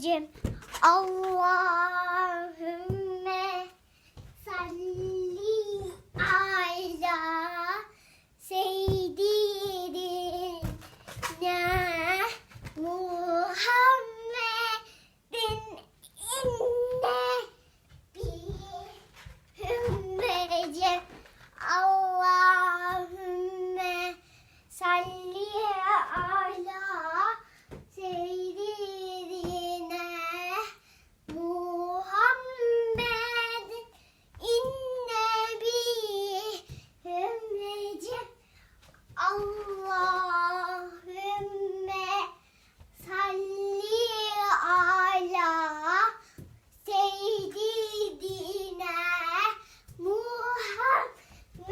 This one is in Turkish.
anneciğim. Allahümme salli ala seyyidina Muhammed.